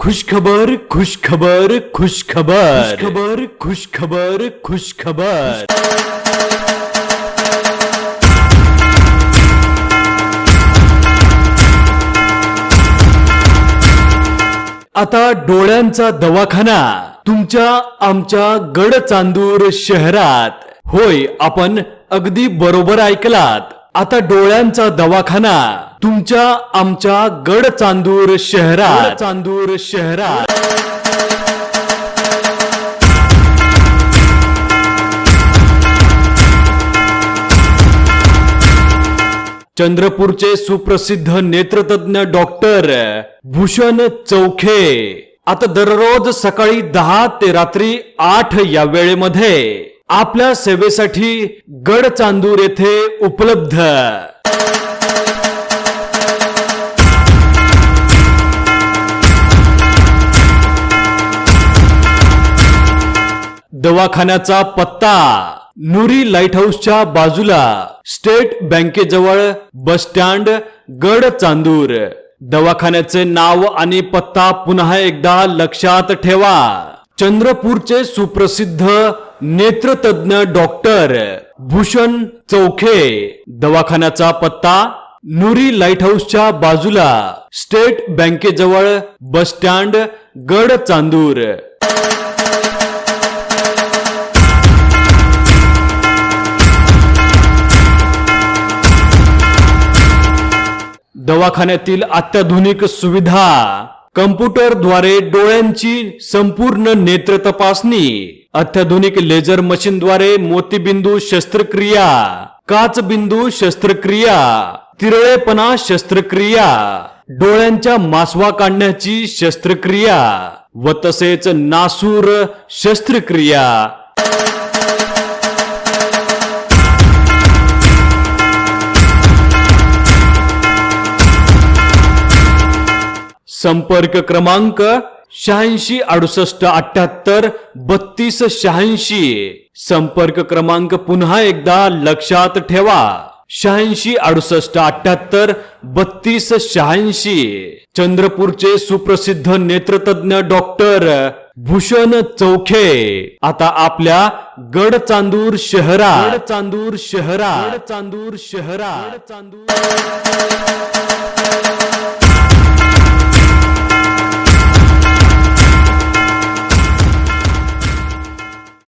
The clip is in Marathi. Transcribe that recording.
खुशखबर खुशखबर खुशखबर. खबर खुशखबर खुशखबर. आता डोळ्यांचा दवाखाना तुमच्या आमच्या गडचांदूर शहरात. होय आपण अगदी बरोबर ऐकलात. आता डोळ्यांचा दवाखाना तुमच्या आमच्या गडचांदूर शहरात. चांदूर शहरात. चंद्रपूरचे सुप्रसिद्ध नेत्रतज्ञ डॉक्टर भूषण चौखे. आता दररोज सकाळी दहा ते रात्री आठ या वेळेमध्ये. आपल्या सेवेसाठी गड चांदूर येथे उपलब्ध. दवाखान्याचा पत्ता नुरी लाइट हाऊसच्या बाजूला स्टेट बँकेजवळ बस स्टँड गड चांदूर. दवाखान्याचे नाव आणि पत्ता पुन्हा एकदा लक्षात ठेवा. चंद्रपूरचे सुप्रसिद्ध नेत्रतज्ञ डॉक्टर भूषण चौखे. दवाखान्याचा पत्ता नुरी लाइट हाऊसच्या बाजूला स्टेट बँकेजवळ बस स्टँड गड चांदूर. दवाखान्यातील अत्याधुनिक सुविधा कम्प्युटरद्वारे डोळ्यांची संपूर्ण नेत्र तपासणी अत्याधुनिक लेझर मशीनद्वारे मोतीबिंदू शस्त्रक्रिया काचबिंदू शस्त्रक्रिया तिरळेपणा शस्त्रक्रिया डोळ्यांच्या मासवा काढण्याची शस्त्रक्रिया व तसेच नासूर शस्त्रक्रिया संपर्क क्रमांक शहाऐंशी अडुसष्ट अठ्याहत्तर बत्तीस शहाऐंशी. संपर्क क्रमांक पुन्हा एकदा लक्षात ठेवा. शहाऐंशी अडुसष्ट अठ्याहत्तर बत्तीस शहाऐंशी. चंद्रपूरचे सुप्रसिद्ध नेत्रतज्ञ डॉक्टर भूषण चौखे. आता आपल्या गड चांदूर शहरात. गड चांदूर शहरात. गड चांदूर शहरात. चांदूर